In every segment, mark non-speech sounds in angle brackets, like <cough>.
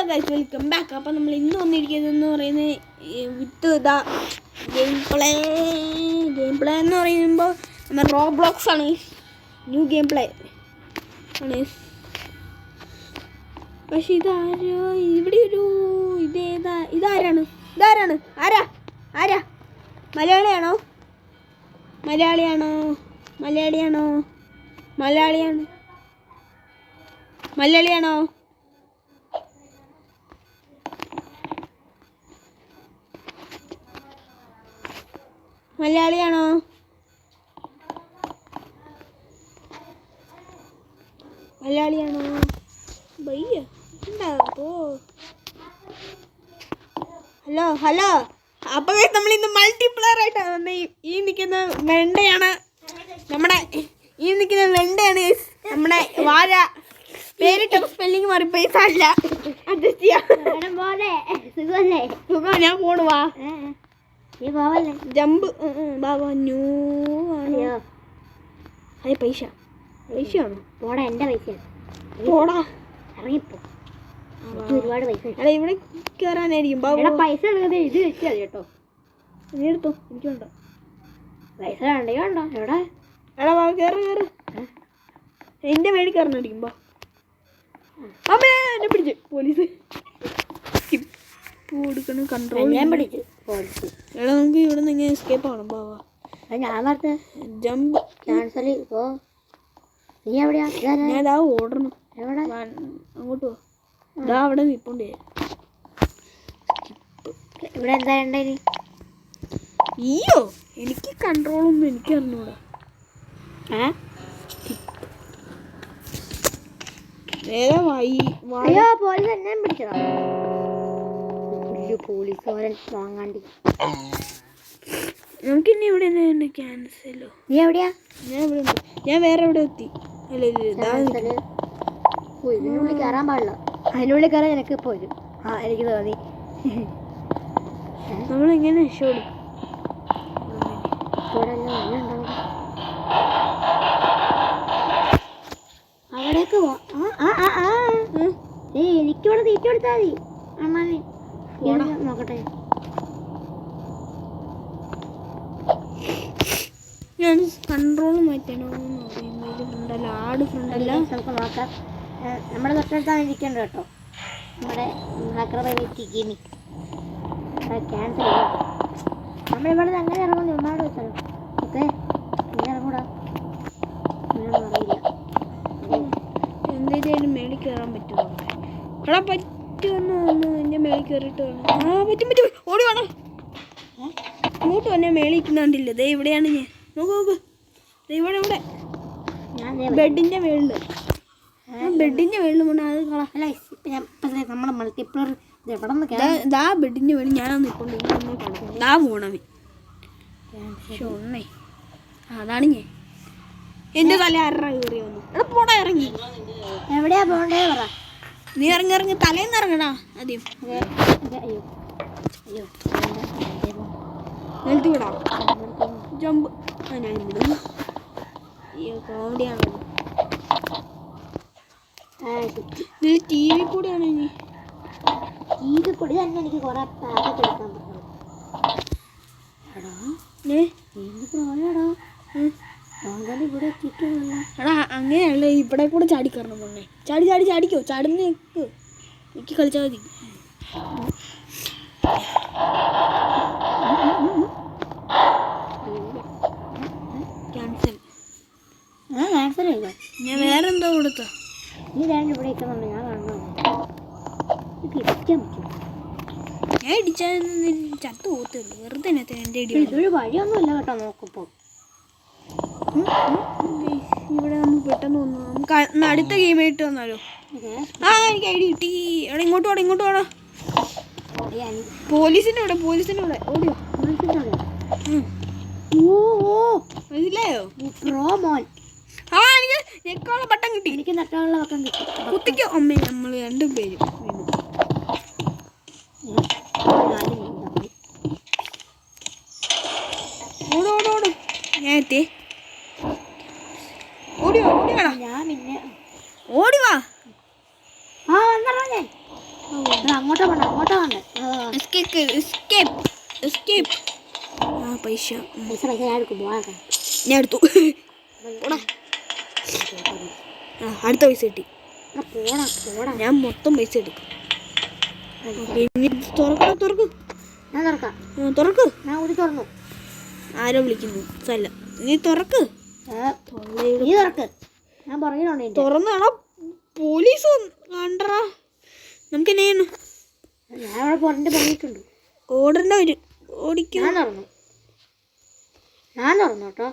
Hello guys welcome back അപ്പം നമ്മൾ ഇന്ന് വന്നിരിക്കുന്നതെന്ന് പറയുന്നത് വിത്ത് ഇതാ ഗെയിം പ്ലേ ഗെയിം പ്ലേ എന്ന് പറയുമ്പോൾ നമ്മൾ റോ ബ്ലോക്സ് ആണ്. ന്യൂ ഗെയിം പ്ലേ ആണ്. പക്ഷെ ഇതാരോ ഇവിടെ ഒരു ഇതേതാ ഇതാരാണ്? ഇതാരാണ്? ആരാ? ആരാ? മലയാളിയാണോ? മലയാളിയാണോ? മലയാളിയാണോ? മലയാളിയാണോ. മലയാളിയാണോ? മലയാളിയാണോ? മലയാളിയാണോ? ബയ്യ ഉണ്ടാകോ ഹലോ ഹലോ. അപ്പോൾ നമ്മൾ ഇന്ന് മൾട്ടിപ്ലെയർ ആയിട്ടാണ് വന്നത് ഈ- നിൽക്കുന്ന വെണ്ടയാണ് നമ്മുടെ ഈ നിൽക്കുന്ന വെണ്ടയാണ്. നമ്മുടെ വാഴ. പേരിട്ട സ്പെല്ലിങ് മാറി പൈസ അല്ല അഡ്ജസ്റ്റ് ചെയ്യാം. ഞാൻ പോണു വാ. നീ പോവല്ലേ? ജമ്പ്. ബാബ ന്യൂ അയ്യോ. അതെ പൈസ. പൈസയാണോ? പോടാ എന്റെ പൈസ. പോടാ. ഇറങ്ങിപ്പോ. ഒരുപാട് പൈസ. എടാ ഇവിടെ കയറാനായിരിക്കും ബാബു പൈസ എടുക്കുന്നത് ഇത് വെച്ചാൽ കേട്ടോ. നീ എടുത്തോ? എനിക്ക് വേണ്ട. പൈസ ഉണ്ടെങ്കിൽ ഉണ്ടോ എവിടെ? എടാ ബാബു കയറ് കയറ് എന്റെ മേടി കയറണായിരിക്കും ബാ അമ്മേ എന്നെ പിടിച്ച്. പോലീസ്. കൊടുക്കണം കൺട്രോൾ ഞാൻ പിടിച്ചു എടാ നമുക്ക് ഇവിടെ നിന്ന് ഇങ്ങനെ എസ്കേപ്പ് ആവണം. ബാബാ ഞാൻ പറഞ്ഞ. ജമ്പ് ക്യാൻസൽ പോ. നീ എവിടെയാ? ഞാൻ ഇതാ ഓടണം. എവിടെ? അങ്ങോട്ട് പോ ഇതാ അവിടെ നിൽപ്പുണ്ടേ ഇവിടെ എന്താ ഉണ്ടായി അയ്യോ എനിക്ക് കൺട്രോളൊന്നും എനിക്ക് അറിഞ്ഞൂടാ. ഏ? നേരെ വായി വായോ പോലെ തന്നെ എന്നെ പുല്ല് പോലീസുകാരൻ വാങ്ങാണ്ടി. നമുക്കിനി ഇവിടെ തന്നെ ക്യാൻസലോ നീ എവിടെയാ? ഞാൻ ഇവിടെ ഉണ്ട് ഞാൻ വേറെ എവിടെ എത്തി? അല്ല ഇതിനുള്ളിൽ കയറാൻ പാടില്ല. അതിനുള്ളിൽ കയറാൻ എനിക്ക് ഇപ്പോൾ വരും ആ എനിക്ക് തോന്നി. <laughs> നമ്മളിങ്ങനെ ഇഷ്ടം ഇവിടെ അവിടേക്ക് പോ ആ ആ ആ എനിക്കിവിടെ തീറ്റ കൊടുത്താൽ മതി. അമ്മാവി പോടാ. നോക്കട്ടെ. ഞാൻ കൺട്രോൾ മാറ്റണോ എന്ന് പറയുമ്പോൾ ഇത് ഫ്രണ്ടല്ല ആട് ഫ്രണ്ടല്ല നമുക്ക് നോക്കാം. ഏ, നമ്മുടെ തൊട്ടടുത്താണ് ഇരിക്കണ്ട കേട്ടോ. നമ്മുടെ ഹാക്കറബൈറ്റി ക്യാൻസൽ ക്യാൻസൽ നമ്മളിവിടെ അങ്ങനെ ഇറങ്ങുന്നു. ഒരുപാട് വെച്ചാലോ ഓക്കെ ഇങ്ങനെ ഇറങ്ങൂടാ. അറിയില്ല. എന്തെങ്കിലും മേളിൽ കയറാൻ പറ്റുമോ? എടാ പറ്റുമെന്ന് ഒന്ന് എന്റെ മേളിൽ കയറിയിട്ട് വേണം ആ പറ്റും പറ്റും. ഓടി വേണം ഇങ്ങോട്ട് വന്നെ മേളിൽ ഇരിക്കുന്നുണ്ടില്ല ദേ ഇവിടെയാണ് ഞാൻ. നോക്ക് നോക്ക്. ഇവിടെ ഇവിടെ. ബെഡിന്റെ മേളിൽ ബെഡിന്റെ മേളിൽ പോണ അത് നമ്മുടെ മൾട്ടിപ്ലർ ദാ ബെഡിന്റെ മേളിൽ ഞാനൊന്ന് നിൽക്കൊണ്ട് ദാ പോണവൻ. അതാണ് ഞാൻ. എന്റെ തല അറ കയറി വന്നു. എടാ പോടാ ഇറങ്ങി. എവിടെയാ പോണ്ടേ പറ. നീ ഇറങ്ങി ഇറങ്ങി തലേന്ന് ഇറങ്ങടാ. ആദ്യം നിലത്ത് വിടാം ജമ്പ് ഞാൻ ടി വി കൂടെയാണ് ഇനി? കൂടി തന്നെ എനിക്ക് കുറെ പാക്കറ്റ് എടുക്കാൻ പറ്റും. എടാ. ഏ? എന്ത് പ്രോയാടാ? ഇവിടെ എടാ അങ്ങനെയല്ല ഇവിടെ കൂടെ ചാടിക്കറണം പൊണ്ണേ ചാടി ചാടി ചാടിക്കോ. ചാടുന്ന നിൽക്ക് എനിക്ക് കളിച്ചാൽ മതി. ക്യാൻസൽ. ആ ക്യാൻസൽ അല്ല ഞാൻ വേറെ എന്തോ കൊടുത്ത. നീ രണ്ട് ഇവിടെ ഇരിക്കുന്നുണ്ട് ഞാൻ കാണുന്നു. പറ്റും ഞാൻ ഇടിച്ചാൽ ചത്തു പോത്തുള്ളൂ വെറുതെ അതിനകത്ത് എന്റെ ഇടി ഇതൊരു വഴിയൊന്നുമില്ല കേട്ടോ ഉം. ഇവിടെ നമുക്ക് പെട്ടെന്ന് വന്നു. നമുക്ക് അടുത്ത ഗെയിം ആയിട്ട് വന്നാലോ? ആ എനിക്ക് ഐ ഡി കിട്ടി. എവിടെ ഇങ്ങോട്ട് വേണം ഇങ്ങോട്ട് വേണം പോലീസിന്റെ ഇവിടെ പോലീസിന്റെ ഇവിടെ ഓടിയോ? ഉം. ഓ ഓ. മനസ്സിലായോ? ആ എനിക്ക് ഞെക്കാനുള്ള പട്ടം കിട്ടി. എനിക്ക് നട്ടാനുള്ള ബട്ടൺ കിട്ടി. കുത്തിക്കോ. അമ്മേ നമ്മൾ രണ്ടും പേരും വീണു. ഓട് ഓട് ഓട് ഞാൻ എത്തി ഓടി വാ ഓടി വേണം ഞാൻ പിന്നെ ഓടി വാ ആ വന്നോ ഞാൻ എടാ, അങ്ങോട്ടാ പോണ്ട അങ്ങോട്ടാ പോണ്ടേ എസ്കേപ്പ് എസ്കേപ്പ് എസ്കേപ്പ് ആ പൈസ. പൈസ പൈസ ഞാൻ എടുക്കും പോകാം ഞാൻ എടുത്തു. ആ അടുത്ത പൈസ കിട്ടി. പോടാ പോടാ. ഞാൻ മൊത്തം പൈസ എടുക്കും. തുറക്കണം തുറക്ക്. ഞാൻ തുറക്കാം. തുറക്ക്. ഞാൻ ഊതി തുറന്നു. ആരോ വിളിക്കുന്നു. സല്ല. നീ തുറക്ക്. നീ തുറക്ക്. ഞാൻ പുറകിലുണ്ട് തുറന്നാണോ? പോലീസ് കണ്ടറാ നമുക്ക് എന്നെ ഞാൻ അവിടെ പറഞ്ഞിട്ടുണ്ട്. ഓടണ്ട ഒരു ഓടിക്കും. ഞാൻ തുറന്നു. ഞാൻ തുറന്നു കേട്ടോ.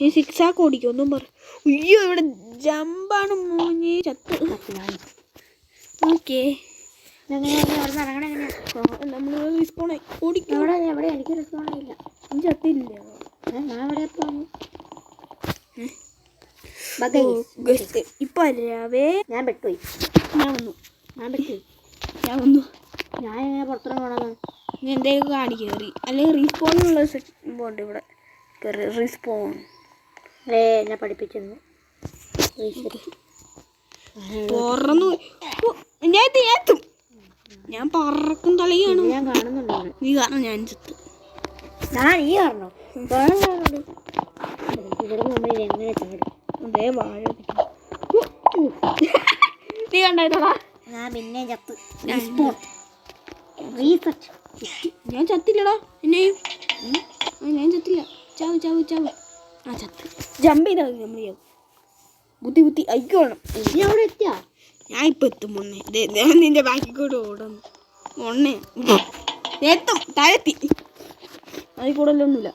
ഈ സിക്സ് ആക്ക് ഓടിക്കും ഒന്നും പറ. അയ്യോ ഇവിടെ ജമ്പാണ് മൂഞ്ഞി ചത്ത്. ഓക്കേ. അവിടെ നമ്മൾ റിസ്പോൺ ഓടിക്കും. എവിടെ? എവിടെ? എനിക്ക് നീ ചത്തില്ല. ഞാൻ എവിടെ. ഇപ്പൊ രാവേ. ഞാൻ പെട്ടുപോയി. ഞാൻ വന്നു. ഞാൻ പെട്ടുപോയി. ഞാൻ വന്നു. ഞാൻ എങ്ങനെ പുറത്തോട്ട് പോകണമെന്ന് ഇനി എന്തെങ്കിലും കാണിക്കുക റീ അല്ലെങ്കിൽ റീസ്പോണിനുള്ള സംഭവമുണ്ട് ഇവിടെ റീസ്പോൺ ഏ എന്നെ പഠിപ്പിച്ചിരുന്നു. ഞാൻ ഇത് ഞാൻ പറക്കും തളിയാണ്. ഞാൻ കാണുന്നുണ്ട് നീ കാരണം ഞാൻ ചെത്ത്. ഞാൻ ഈ കാരണോ. ഇവിടെ നമ്മൾ എങ്ങനെ ചാടും? അതേ വാഴ. നീ കണ്ടായിട്ടാ ഞാൻ പിന്നെ ചത്ത്. റീസ്പോൺ റീസെറ്റ് ഞാൻ ചത്തില്ലടാ എന്നെയും. ഞാൻ ചത്തില്ല. ചാവ് ചാവ് ചാവ്. ആ ചത്ത്. ജമ്പ് ചെയ്താൽ മതി നമ്മൾ ചാവും. ബുദ്ധി ബുദ്ധി. അയക്ക് വേണം നീ അവിടെ എത്തിയാ? ഞാൻ ഇപ്പൊ എത്തും മൊണ്ണെ ഞാൻ നിന്റെ ബാക്കിൽ കൂടെ ഓടണം. മൊണ്ണെ എത്തും. താഴെത്തി. അതിൽ കൂടെ ഒന്നുമില്ല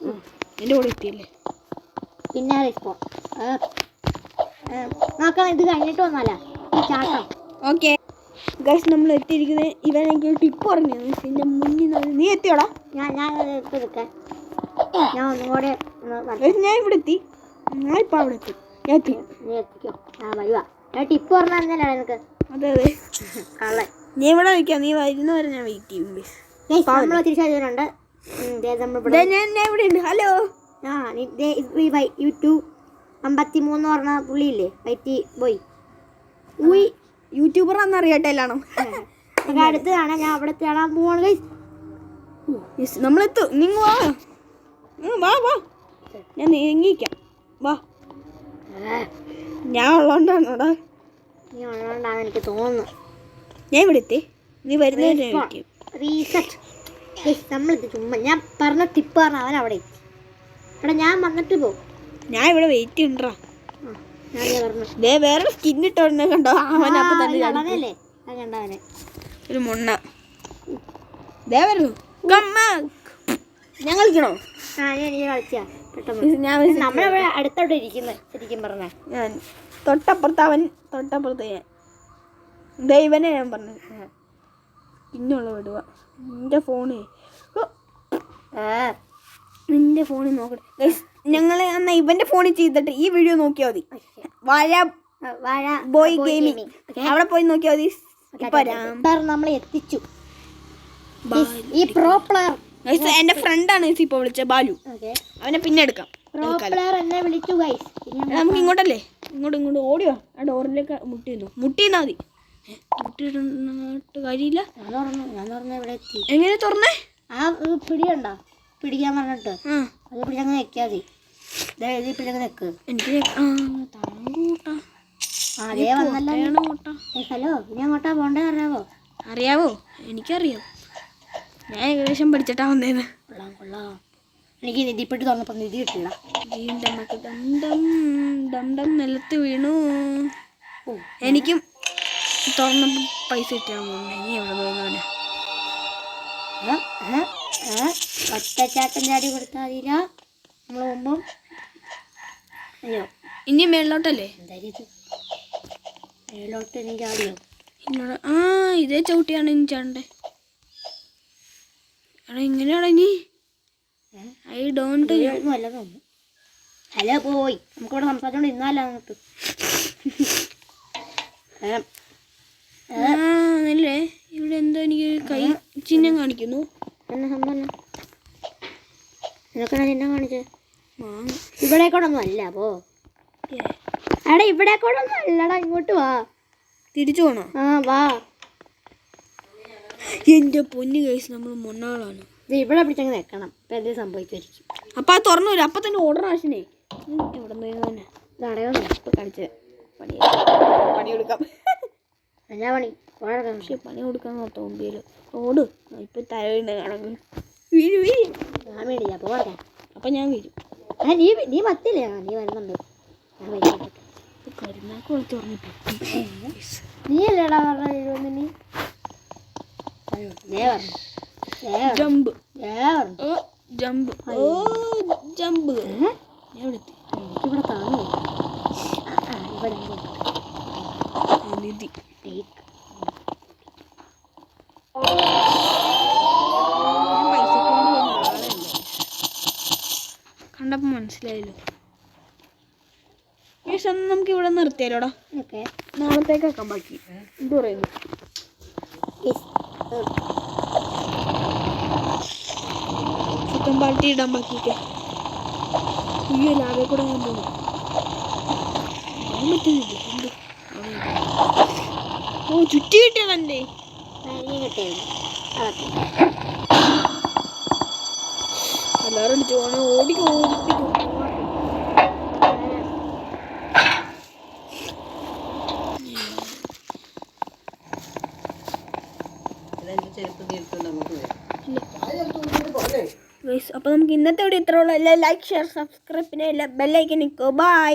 എന്റെ കൂടെ എത്തിയല്ലേ? പിന്നെ റീസ്പോൺ നോക്കാം ഇത് കഴിഞ്ഞിട്ട് വന്നാലാ? ഈ ചാട്ടം. ഓക്കെ. ഗൈസ് നമ്മൾ എത്തിയിരിക്കുന്നത് ഇവൻ എനിക്ക് ടിപ്പ് പറഞ്ഞു എന്റെ മുന്നിൽ നിന്ന് നീ എത്തിയോടാ? ഞാൻ ഞാൻ നിൽക്കാൻ ഞാൻ ഒന്നും കൂടെ ഒന്ന് വരാം. ഗൈസ് ഞാൻ ഇവിടെ എത്തി. ഞാൻ ഇപ്പം അവിടെ എത്തി. ഞാൻ എത്തി. നീ എത്തിക്കോ. ഞാൻ വരുവാ ഞാൻ ടിപ്പ് പറഞ്ഞാൽ തന്നെയാണ് നിനക്ക്. അതെ അതെ. കള്ളൻ. നീ ഇവിടെ വയ്ക്കാം നീ വരുന്ന വരെ ഞാൻ വെയിറ്റ് ചെയ്യും. നമ്മൾ ഞാൻ ഇവിടെ ഉണ്ട്. ഹലോ ആ ടു അമ്പത്തി മൂന്ന് പറഞ്ഞ പുള്ളിയില്ലേ? വൈറ്റി ബോയ് ഉയ് യൂട്യൂബർ എന്നറിയട്ടെ എല്ലാണോ അടുത്ത് കാണാൻ ഞാൻ അവിടെ കാണാൻ പോവാണ് നമ്മളെത്തു. നിങ്ങൾ വാ. വാ വാ. ഞാൻ നീങ്ങിക്കാം. വാ. ഞാൻ ഉള്ളതുകൊണ്ടാണോടാ നീ ഉള്ളതുകൊണ്ടാണ് എനിക്ക് തോന്നുന്നു. ഞാൻ ഇവിടെ എത്തി. നീ ചെയ്യും റീസെറ്റ് നമ്മളിത് ചുമ്മാ. ഞാൻ പറഞ്ഞ ടിപ്പ് പറഞ്ഞ അവൻ അവിടെ എത്തി. അവിടെ ഞാൻ വന്നിട്ട് പോകും ഞാൻ ഇവിടെ വെയിറ്റ് ഞാൻ ദേ വേറെ സ്കിൻ ഇട്ടോണ്ട് കണ്ടോ? അവൻ അപ്പൊ തന്നെ ഒരു മുണ്ണ. ദേ കമ്മ ഞാൻ കളിക്കണോ? ആ ഞാൻ കളിച്ചാ. നമ്മളവിടെ അടുത്തോട്ട് ഇരിക്കുന്നത് ശരിക്കും പറഞ്ഞ. ഞാൻ. തൊട്ടപ്പുറത്ത് അവൻ തൊട്ടപ്പുറത്ത് ഞാൻ. ദൈവനെ ഞാൻ പറഞ്ഞു. പിന്നുള്ള വിടുക. നിന്റെ ഫോണ് നിന്റെ ഫോണിൽ നോക്കട്ടെ Guys, എന്നാ ഇവന്റെ ഫോണിൽ ചെയ്തിട്ട് ഈ വീഡിയോ നോക്കിയാൽ മതി. വാഴ വാഴ ബോയ് ഗെയിമിംഗ് അവിടെ പോയി നോക്കിയാൽ മതി. നമ്മൾ എത്തിച്ചു. ഈ പ്രോ പ്ലെയർ എന്റെ ഫ്രണ്ടാണ് ഇപ്പൊ വിളിച്ച ബാലു. അവനെ പിന്നെ എടുക്കാം. പ്രോ പ്ലെയർ എന്നെ വിളിച്ചു ഗൈസ് നമുക്ക് ഇങ്ങോട്ടല്ലേ? ഇങ്ങോട്ട് ഇങ്ങോട്ട് ഓടിയോ? ആ ഡോറിലേക്ക് മുട്ടിയിരുന്നു മുട്ടിന്നാ മതി. മുട്ടി മുട്ടിയിടന്നിട്ട് കാര്യമില്ല എങ്ങനെ തുറന്നേ? ആ പിടിയുണ്ടോ. പിടിക്കാൻ പറഞ്ഞിട്ട്. അത് പിടിച്ചങ്ങ് വെക്കാ മതി ദേ ഇത് പിടിച്ചങ്ങ് എനിക്ക് ആ അതേ വന്നല്ലോ. കൂട്ടാ. ഹലോ ഇനി അങ്ങോട്ടാ പോണ്ടേ അറിയാവോ? അറിയാവോ? എനിക്കറിയാം. ഞാൻ ഏകദേശം പഠിച്ചിട്ടാ വന്നേന്ന്. കൊള്ളാം കൊള്ളാം. എനിക്ക് നിധിപ്പെട്ട് തുറന്നപ്പോൾ നിധി കിട്ടില്ല. ദണ്ടം നമുക്ക് ഡം ഡം ഡം ഡം നിലത്ത് വീണു. ഓ എനിക്കും തുറന്നപ്പോൾ പൈസ കിട്ടിയാൽ ഇനി എവിടെ പോകുന്നവനാ? ഒറ്റച്ചാട്ടം ചാടി കൊടുത്താൽ നമ്മൾ മുമ്പും അയ്യോ. ഇനി മേളിലോട്ടല്ലേ? ഇനി ചാടിയോ ഇന്നോട് ആ ഇതേ ചവിട്ടിയാണ് ഇനി ചാണ്ടേ എടാ ഇങ്ങനെയാടാ ഇനി? ഐ ഡോണ്ട് ഹലോ പോയി. നമുക്കിവിടെ സംസാരിച്ചോണ്ട് ഇന്നാലോ അങ്ങോട്ട് <laughs> ഏ, ആ നല്ലേ ഇവിടെ എന്തോ എനിക്ക് കൈ ചിഹ്നം കാണിക്കുന്നു. എന്നാ സംഭവം? എന്നൊക്കെയാണ് ചിഹ്നം കാണിച്ചത് ഇവിടെ കൂടൊന്നും അല്ല അപ്പോ എടാ ഇവിടെ കൂടൊന്നും അല്ലടാ ഇങ്ങോട്ട് വാ. തിരിച്ചു പോണോ? ആ വാ. എന്റെ പൊന്നു കേസ് നമ്മൾ മുന്നാളാണ് ഇത് ഇവിടെ പിടിച്ചങ്ങ് വെക്കണം ഇപ്പം എന്തേ സംഭവിക്കുമായിരിക്കും അപ്പൊ അത് തുറന്നു വരും. അപ്പൊ തന്നെ ഓർഡർ ആവശ്യമേ ഇവിടെ നിന്ന് അടയൊന്നും ഇപ്പൊ കളിച്ചത് പണി പണി കൊടുക്കാം എന്നാ പണി? പക്ഷെ പണി കൊടുക്കാൻ നോട്ടോ ഓട്. ഇപ്പൊ തലയുണ്ട് കണക്ക്. വീഴ് വീഴ്. ഞാൻ മേടില്ല പോകാം അപ്പൊ ഞാൻ വീഴും. ആ നീ നീ മത്തില്ലേ ആ നീ വരുന്നുണ്ട് ഞാൻ വരുന്നുണ്ട് കരുനാക്ക് വിളിച്ച് പറഞ്ഞു നീ. അല്ലേടാ പറഞ്ഞ നീ ദേ പറഞ്ഞു. ജമ്പ്. ജമ്പ്. ഓ ജമ്പ്. ആ, ഇവിടെ ഉണ്ട്. നിധി. ടേക്ക്. കണ്ടപ്പോ മനസ്സിലായല്ലോ. ഈ നമുക്ക് ഇവിടെ നിർത്തിയാലോടാ. ഓക്കെ. നാളത്തേക്കൊക്കെ ബാക്കി. എന്ത് പറയുന്നു. ചിക്കൻ പാർട്ടി ഇടാൻ ബാക്കിയൊക്കെ. ഈ ലാബേ കൂടെ ഞാൻ പോകും പറ്റുന്നില്ല എന്ത് ഓ ചുറ്റി കിട്ടിയതല്ലേ? കിട്ടിയത്. എല്ലാവരും അടിച്ചു പോകണേ ഓടിക്കും ഓടിക്കും ഗൈസ് അപ്പോൾ നമുക്ക് ഇന്നത്തെ വീഡിയോ ഇത്ര ഉള്ളൂ. എല്ലാ ലൈക്ക് ഷെയർ സബ്സ്ക്രൈബ് പിന്നെ ബെല്ലൈക്കൻ നിൽക്കോ. ബൈ